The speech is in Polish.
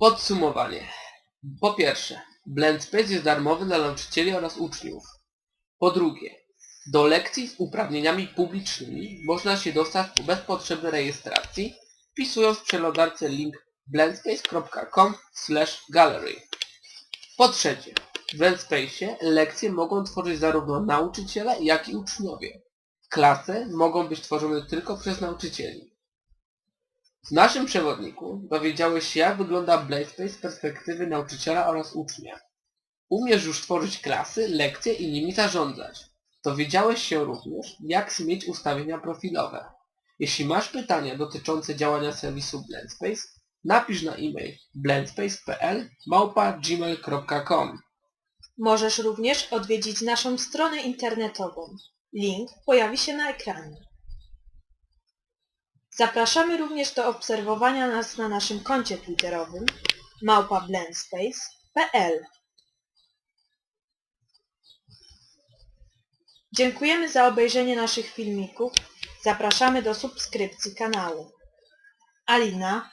Podsumowanie. Po pierwsze, Blendspace jest darmowy dla nauczycieli oraz uczniów. Po drugie, do lekcji z uprawnieniami publicznymi można się dostać bez potrzeby rejestracji, wpisując w przeglądarce link blendspace.com gallery. Po trzecie, w Blendspace lekcje mogą tworzyć zarówno nauczyciele, jak i uczniowie. Klasy mogą być tworzone tylko przez nauczycieli. W naszym przewodniku dowiedziałeś się jak wygląda Bladespace z perspektywy nauczyciela oraz ucznia. Umiesz już tworzyć klasy, lekcje i nimi zarządzać. Dowiedziałeś się również jak zmienić ustawienia profilowe. Jeśli masz pytania dotyczące działania serwisu Blendspace, napisz na e-mail blendspace.pl gmail.com Możesz również odwiedzić naszą stronę internetową. Link pojawi się na ekranie. Zapraszamy również do obserwowania nas na naszym koncie twitterowym małpablendspace.pl Dziękujemy za obejrzenie naszych filmików. Zapraszamy do subskrypcji kanału. Alina